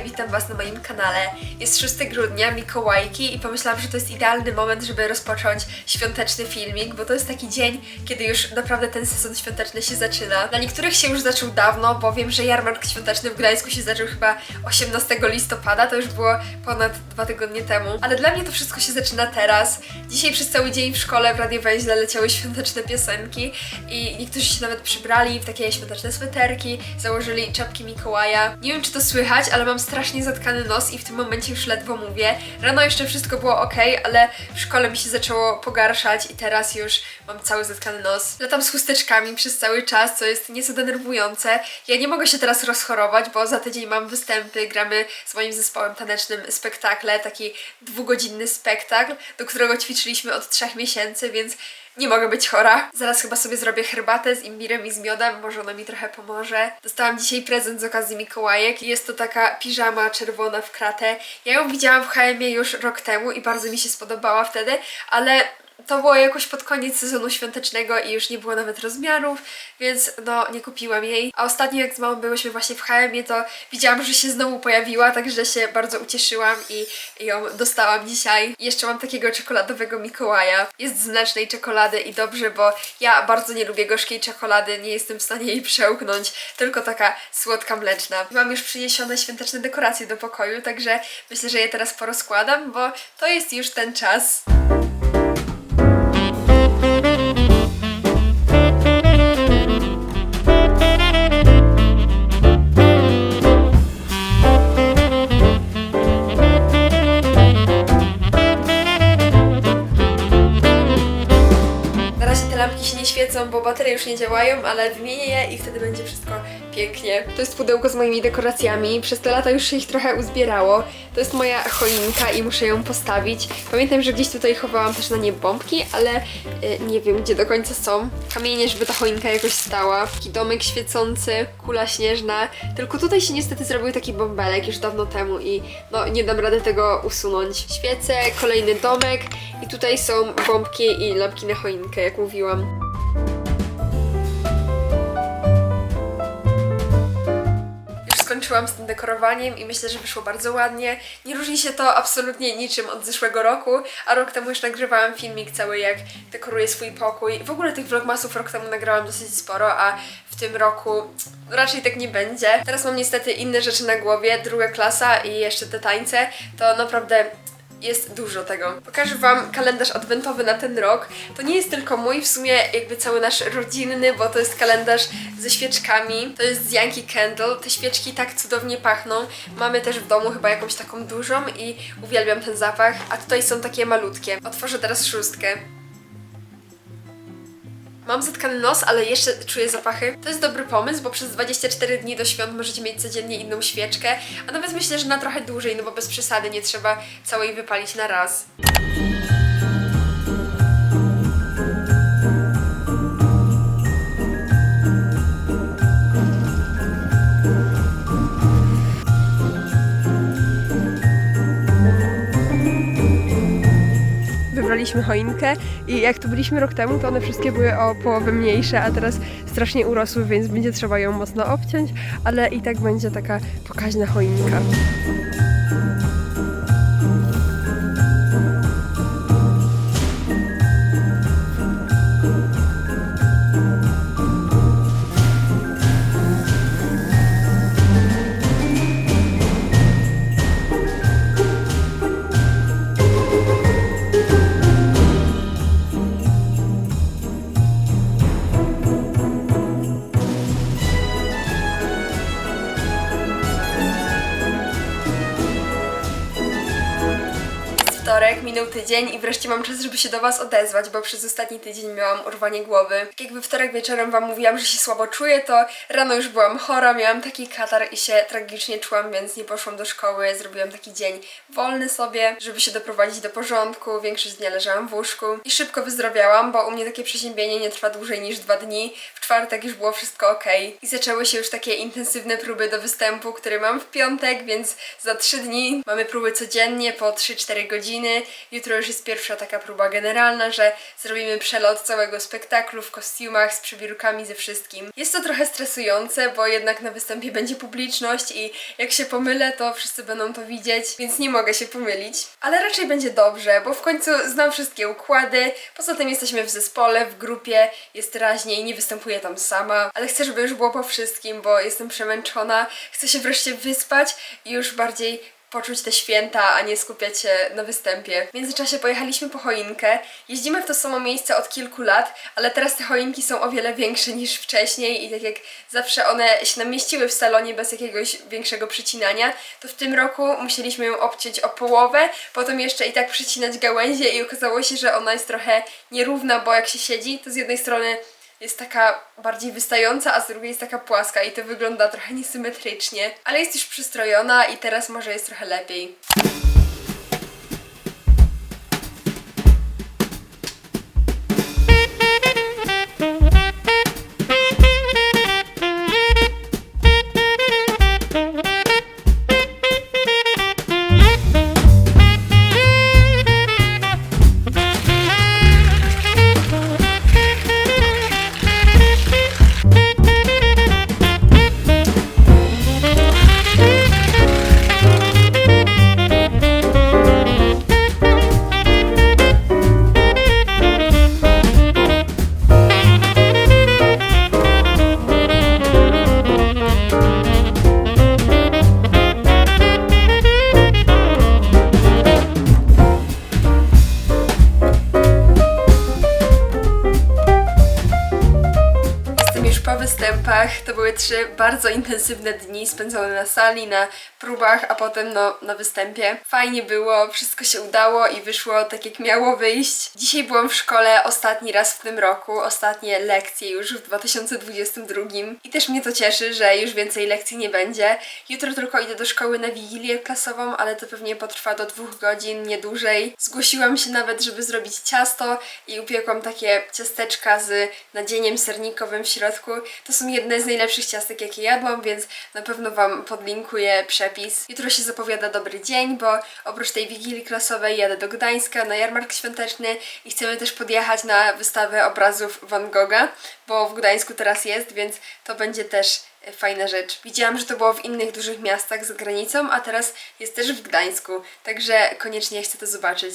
Witam Was na moim kanale. Jest 6 grudnia, Mikołajki i pomyślałam, że to jest idealny moment, żeby rozpocząć świąteczny filmik, bo to jest taki dzień, kiedy już naprawdę ten sezon świąteczny się zaczyna. Dla niektórych się już zaczął dawno, bo wiem, że jarmark świąteczny w Gdańsku się zaczął chyba 18 listopada, to już było ponad dwa tygodnie temu. Ale dla mnie to wszystko się zaczyna teraz. Dzisiaj przez cały dzień w szkole w Radio Węźle leciały świąteczne piosenki i niektórzy się nawet przybrali w takie świąteczne sweterki, założyli czapki Mikołaja. Nie wiem, czy to słychać, ale mam strasznie zatkany nos i w tym momencie już ledwo mówię. Rano jeszcze wszystko było ok, ale w szkole mi się zaczęło pogarszać i teraz już mam cały zatkany nos. Latam z chusteczkami przez cały czas, co jest nieco denerwujące. Ja nie mogę się teraz rozchorować, bo za tydzień mam występy, gramy z moim zespołem tanecznym spektakle, taki dwugodzinny spektakl, do którego ćwiczyliśmy od trzech miesięcy, więc nie mogę być chora. Zaraz chyba sobie zrobię herbatę z imbirem i z miodem, może ona mi trochę pomoże. Dostałam dzisiaj prezent z okazji Mikołajek. Jest to taka piżama czerwona w kratę. Ja ją widziałam w hm już rok temu i bardzo mi się spodobała wtedy, ale to było jakoś pod koniec sezonu świątecznego i już nie było nawet rozmiarów, więc no nie kupiłam jej. A ostatnio jak z mamą byłyśmy właśnie w hm to widziałam, że się znowu pojawiła, także się bardzo ucieszyłam i ją dostałam dzisiaj. Jeszcze mam takiego czekoladowego Mikołaja. Jest z mlecznej czekolady i dobrze, bo ja bardzo nie lubię gorzkiej czekolady, nie jestem w stanie jej przełknąć, tylko taka słodka mleczna. Mam już przyniesione świąteczne dekoracje do pokoju, także myślę, że je teraz porozkładam, bo to jest już ten czas. Lampki się nie świecą, bo baterie już nie działają, ale wymienię je i wtedy będzie wszystko pięknie. To jest pudełko z moimi dekoracjami. Przez te lata już się ich trochę uzbierało. To jest moja choinka i muszę ją postawić. Pamiętam, że gdzieś tutaj chowałam też na nie bombki, ale y, nie wiem gdzie do końca są. Kamienie, żeby ta choinka jakoś stała. Taki domek świecący, kula śnieżna. Tylko tutaj się niestety zrobił taki bąbelek już dawno temu i no nie dam rady tego usunąć. Świece, kolejny domek i tutaj są bombki i lampki na choinkę, jak mówiłam. Skończyłam z tym dekorowaniem i myślę, że wyszło bardzo ładnie. Nie różni się to absolutnie niczym od zeszłego roku, a rok temu już nagrywałam filmik cały jak dekoruję swój pokój. W ogóle tych vlogmasów rok temu nagrałam dosyć sporo, a w tym roku raczej tak nie będzie. Teraz mam niestety inne rzeczy na głowie, druga klasa i jeszcze te tańce, to naprawdę jest dużo tego. Pokażę Wam kalendarz adwentowy na ten rok. To nie jest tylko mój, w sumie jakby cały nasz rodzinny, bo to jest kalendarz ze świeczkami. To jest z Yankee Candle. Te świeczki tak cudownie pachną. Mamy też w domu chyba jakąś taką dużą i uwielbiam ten zapach. A tutaj są takie malutkie. Otworzę teraz szóstkę. Mam zatkany nos, ale jeszcze czuję zapachy. To jest dobry pomysł, bo przez 24 dni do świąt możecie mieć codziennie inną świeczkę, a nawet myślę, że na trochę dłużej, no bo bez przesady nie trzeba całej wypalić na raz. Wybraliśmy choinkę i jak tu byliśmy rok temu, to one wszystkie były o połowę mniejsze, a teraz strasznie urosły, więc będzie trzeba ją mocno obciąć, ale i tak będzie taka pokaźna choinka. Wtorek, minął tydzień i wreszcie mam czas, żeby się do Was odezwać, bo przez ostatni tydzień miałam urwanie głowy. Tak jakby wtorek wieczorem Wam mówiłam, że się słabo czuję, to rano już byłam chora, miałam taki katar i się tragicznie czułam, więc nie poszłam do szkoły. Zrobiłam taki dzień wolny sobie, żeby się doprowadzić do porządku. Większość dnia leżałam w łóżku i szybko wyzdrowiałam, bo u mnie takie przeziębienie nie trwa dłużej niż dwa dni. W czwartek już było wszystko ok. I zaczęły się już takie intensywne próby do występu, który mam w piątek, więc za trzy dni mamy próby codziennie po 3-4 godziny. Jutro już jest pierwsza taka próba generalna, że zrobimy przelot całego spektaklu w kostiumach, z przybierkami, ze wszystkim. Jest to trochę stresujące, bo jednak na występie będzie publiczność i jak się pomylę, to wszyscy będą to widzieć, więc nie mogę się pomylić. Ale raczej będzie dobrze, bo w końcu znam wszystkie układy, poza tym jesteśmy w zespole, w grupie, jest raźniej, nie występuję tam sama, ale chcę, żeby już było po wszystkim, bo jestem przemęczona, chcę się wreszcie wyspać i już bardziej poczuć te święta, a nie skupiać się na występie. W międzyczasie pojechaliśmy po choinkę. Jeździmy w to samo miejsce od kilku lat, ale teraz te choinki są o wiele większe niż wcześniej i tak jak zawsze one się nam mieściły w salonie bez jakiegoś większego przycinania, to w tym roku musieliśmy ją obciąć o połowę, potem jeszcze i tak przycinać gałęzie i okazało się, że ona jest trochę nierówna, bo jak się siedzi, to z jednej strony jest taka bardziej wystająca, a z drugiej jest taka płaska i to wygląda trochę niesymetrycznie, ale jest już przystrojona i teraz może jest trochę lepiej. Po występach. To były trzy bardzo intensywne dni spędzone na sali, na próbach, a potem no, na występie. Fajnie było, wszystko się udało i wyszło tak jak miało wyjść. Dzisiaj byłam w szkole ostatni raz w tym roku, ostatnie lekcje już w 2022 i też mnie to cieszy, że już więcej lekcji nie będzie. Jutro tylko idę do szkoły na wigilię klasową, ale to pewnie potrwa do dwóch godzin, nie dłużej. Zgłosiłam się nawet, żeby zrobić ciasto i upiekłam takie ciasteczka z nadzieniem sernikowym w środku. To są jedne z najlepszych ciastek, jakie jadłam, więc na pewno Wam podlinkuję przepis. Jutro się zapowiada dobry dzień, bo oprócz tej wigilii klasowej jadę do Gdańska na jarmark świąteczny i chcemy też podjechać na wystawę obrazów Van Gogha, bo w Gdańsku teraz jest, więc to będzie też e, fajna rzecz. Widziałam, że to było w innych dużych miastach za granicą, a teraz jest też w Gdańsku, także koniecznie chcę to zobaczyć.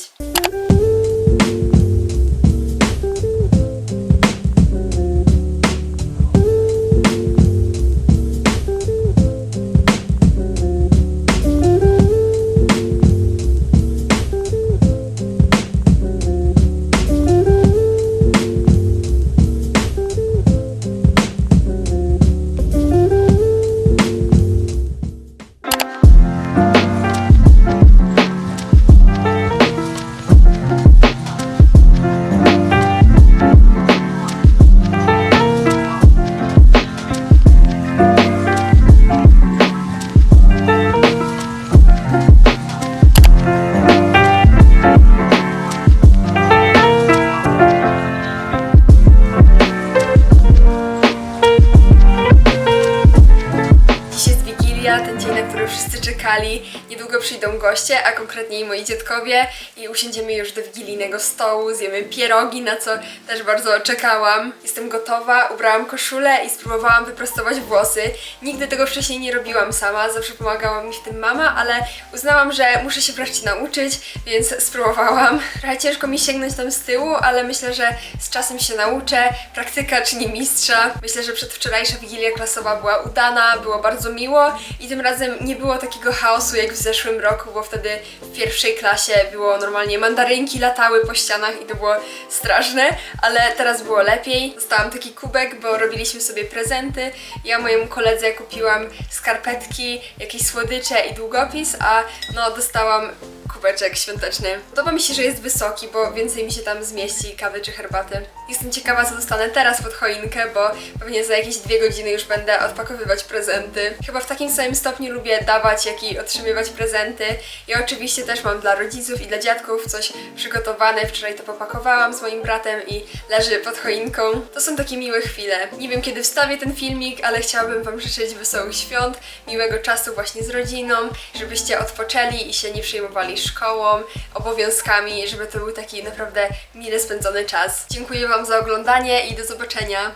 Czekali. Niedługo przyjdą goście, a konkretniej moi dziadkowie i usiądziemy już do wigilijnego stołu, zjemy pierogi, na co też bardzo czekałam. Jestem gotowa, ubrałam koszulę i spróbowałam wyprostować włosy. Nigdy tego wcześniej nie robiłam sama, zawsze pomagała mi w tym mama, ale uznałam, że muszę się wreszcie nauczyć, więc spróbowałam. Trochę ciężko mi sięgnąć tam z tyłu, ale myślę, że z czasem się nauczę. Praktyka czyni mistrza. Myślę, że przedwczorajsza wigilia klasowa była udana, było bardzo miło i tym razem nie było takiego chaosu jak w zeszłym roku, bo wtedy w pierwszej klasie było normalnie mandarynki latały po ścianach i to było straszne, ale teraz było lepiej. Dostałam taki kubek, bo robiliśmy sobie prezenty. Ja mojemu koledze kupiłam skarpetki, jakieś słodycze i długopis, a no dostałam kubeczek świąteczny. Podoba mi się, że jest wysoki, bo więcej mi się tam zmieści kawy czy herbaty. Jestem ciekawa, co dostanę teraz pod choinkę, bo pewnie za jakieś dwie godziny już będę odpakowywać prezenty. Chyba w takim samym stopniu lubię dawać, jak i otrzymywać prezenty. Ja oczywiście też mam dla rodziców i dla dziadków coś przygotowane. Wczoraj to popakowałam z moim bratem i leży pod choinką. To są takie miłe chwile. Nie wiem, kiedy wstawię ten filmik, ale chciałabym Wam życzyć wesołych świąt, miłego czasu właśnie z rodziną, żebyście odpoczęli i się nie przejmowali szkołą, obowiązkami, żeby to był taki naprawdę mile spędzony czas. Dziękuję Wam za oglądanie i do zobaczenia.